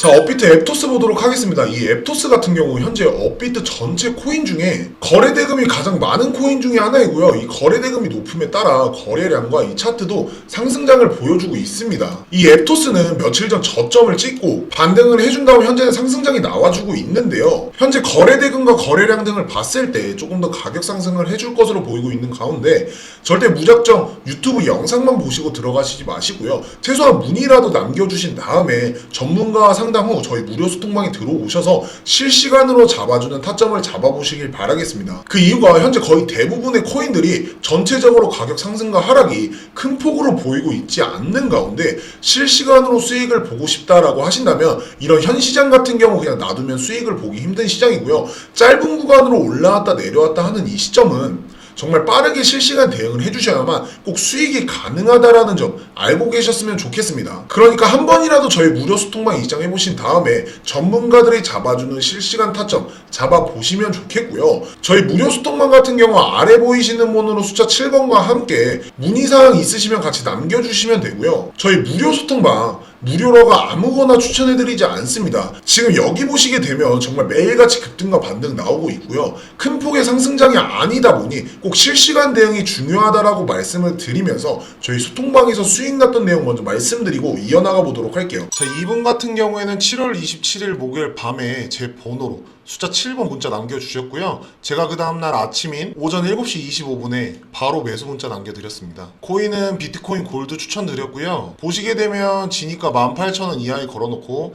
자, 업비트 앱토스 보도록 하겠습니다. 이 앱토스 같은 경우 현재 업비트 전체 코인 중에 거래 대금이 가장 많은 코인 중에 하나이고요. 이 거래 대금이 높음에 따라 거래량과 이 차트도 상승장을 보여주고 있습니다. 이 앱토스는 며칠 전 저점을 찍고 반등을 해준 다음 현재는 상승장이 나와주고 있는데요. 현재 거래 대금과 거래량 등을 봤을 때 조금 더 가격 상승을 해줄 것으로 보이고 있는 가운데 절대 무작정 유튜브 영상만 보시고 들어가시지 마시고요. 최소한 문의라도 남겨주신 다음에 전문가와 상담 후 저희 무료 소통방에 들어오셔서 실시간으로 잡아주는 타점을 잡아보시길 바라겠습니다. 그 이유가 현재 거의 대부분의 코인들이 전체적으로 가격 상승과 하락이 큰 폭으로 보이고 있지 않는 가운데 실시간으로 수익을 보고 싶다라고 하신다면 이런 현 시장 같은 경우 그냥 놔두면 수익을 보기 힘든 시장이고요. 짧은 구간으로 올라왔다 내려왔다 하는 이 시점은 정말 빠르게 실시간 대응을 해주셔야만 꼭 수익이 가능하다라는 점 알고 계셨으면 좋겠습니다. 그러니까 한 번이라도 저희 무료 소통방 입장해 보신 다음에 전문가들이 잡아주는 실시간 타점 잡아보시면 좋겠고요. 저희 무료 소통방 같은 경우 아래 보이시는 번호로 숫자 7번과 함께 문의사항 있으시면 같이 남겨주시면 되고요. 저희 무료 소통방 무료로가 아무거나 추천해드리지 않습니다. 지금 여기 보시게 되면 정말 매일같이 급등과 반등 나오고 있고요. 큰 폭의 상승장이 아니다 보니 꼭 실시간 대응이 중요하다라고 말씀을 드리면서 저희 소통방에서 수익 났던 내용 먼저 말씀드리고 이어나가 보도록 할게요. 자, 이분 같은 경우에는 7월 27일 목요일 밤에 제 번호로 숫자 7번 문자 남겨주셨고요. 제가 그 다음날 아침인 오전 7시 25분에 바로 매수 문자 남겨드렸습니다. 코인은 비트코인 골드 추천드렸고요. 보시게 되면 지니까 18,000원 이하에 걸어놓고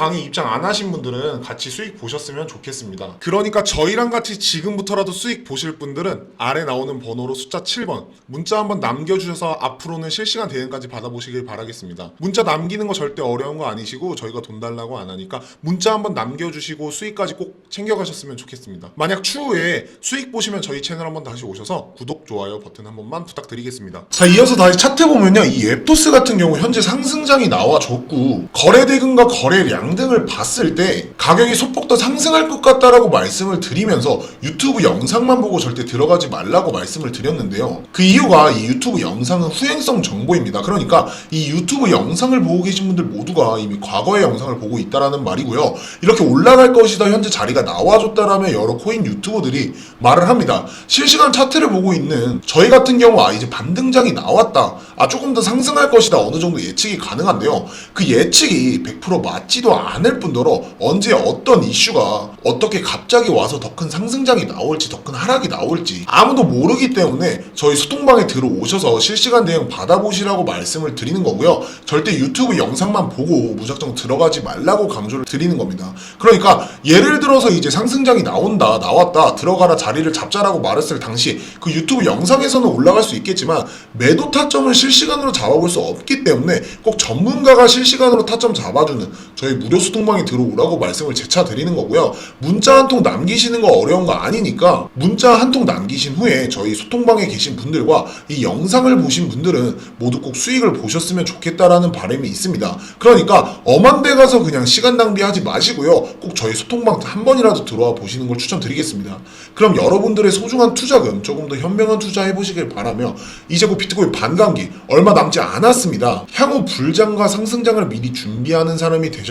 방에 입장 안 하신 분들은 같이 수익 보셨으면 좋겠습니다. 그러니까 저희랑 같이 지금부터라도 수익 보실 분들은 아래 나오는 번호로 숫자 7번 문자 한번 남겨주셔서 앞으로는 실시간 대응까지 받아보시길 바라겠습니다. 문자 남기는 거 절대 어려운 거 아니시고 저희가 돈 달라고 안 하니까 문자 한번 남겨주시고 수익까지 꼭 챙겨가셨으면 좋겠습니다. 만약 추후에 수익 보시면 저희 채널 한번 다시 오셔서 구독, 좋아요 버튼 한 번만 부탁드리겠습니다. 자 이어서 다시 차트 보면요 이 앱토스 같은 경우 현재 상승장이 나와줬고 거래 대금과 거래량 등을 봤을 때 가격이 소폭 더 상승할 것 같다라고 말씀을 드리면서 유튜브 영상만 보고 절대 들어가지 말라고 말씀을 드렸는데요. 그 이유가 이 유튜브 영상은 후행성 정보입니다. 그러니까 이 유튜브 영상을 보고 계신 분들 모두가 이미 과거의 영상을 보고 있다라는 말이고요. 이렇게 올라갈 것이다 현재 자리가 나와줬다라며 여러 코인 유튜버들이 말을 합니다. 실시간 차트를 보고 있는 저희 같은 경우 아 이제 반등장이 나왔다. 아 조금 더 상승할 것이다. 어느 정도 예측이 가능한데요. 그 예측이 100% 맞지도 않을 뿐더러 언제 어떤 이슈가 어떻게 갑자기 와서 더 큰 상승장이 나올지 더 큰 하락이 나올지 아무도 모르기 때문에 저희 소통방에 들어오셔서 실시간 대응 받아보시라고 말씀을 드리는 거고요. 절대 유튜브 영상만 보고 무작정 들어가지 말라고 강조를 드리는 겁니다. 그러니까 예를 들어서 이제 상승장이 나온다, 나왔다, 들어가라 자리를 잡자라고 말했을 당시 그 유튜브 영상에서는 올라갈 수 있겠지만 매도 타점을 실시간으로 잡아볼 수 없기 때문에 꼭 전문가가 실시간으로 타점 잡아주는 저희 무료 소통방에 들어오라고 말씀을 재차 드리는 거고요. 문자 한 통 남기시는 거 어려운 거 아니니까 문자 한 통 남기신 후에 저희 소통방에 계신 분들과 이 영상을 보신 분들은 모두 꼭 수익을 보셨으면 좋겠다라는 바람이 있습니다. 그러니까 엄한 데 가서 그냥 시간 낭비하지 마시고요. 꼭 저희 소통방 한 번이라도 들어와 보시는 걸 추천드리겠습니다. 그럼 여러분들의 소중한 투자금 조금 더 현명한 투자해 보시길 바라며 이제 곧 비트코인 반감기 얼마 남지 않았습니다. 향후 불장과 상승장을 미리 준비하는 사람이 되셨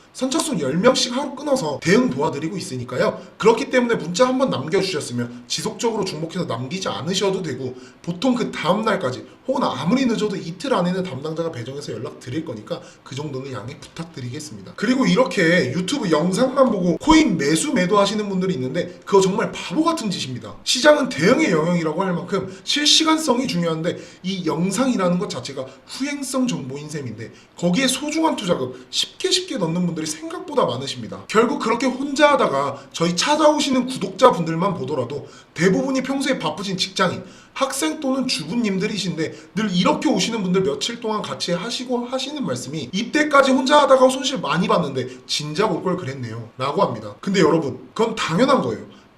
선착순 10명씩 하루 끊어서 대응 도와드리고 있으니까요. 그렇기 때문에 문자 한번 남겨주셨으면 지속적으로 중복해서 남기지 않으셔도 되고 보통 그 다음날까지 혹은 아무리 늦어도 이틀 안에는 담당자가 배정해서 연락 드릴 거니까 그 정도는 양해 부탁드리겠습니다. 그리고 이렇게 유튜브 영상만 보고 코인 매수 매도 하시는 분들이 있는데 그거 정말 바보 같은 짓입니다. 시장은 대응의 영역이라고 할 만큼 실시간성이 중요한데 이 영상이라는 것 자체가 후행성 정보인 셈인데 거기에 소중한 투자금 쉽게 쉽게 넣는 분들이 생각보다 많으십니다. 결국 그렇게 혼자 하다가 저희 찾아오시는 구독자분들만 보더라도 대부분이 평소에 바쁘신 직장인, 학생 또는 주부님들이신데 늘 이렇게 오시는 분들 며칠 동안 같이 하시고 하시는 말씀이 이때까지 혼자 하다가 손실 많이 봤는데 진작 올 걸 그랬네요 라고 합니다. 근데 여러분 그건 당연한 거예요.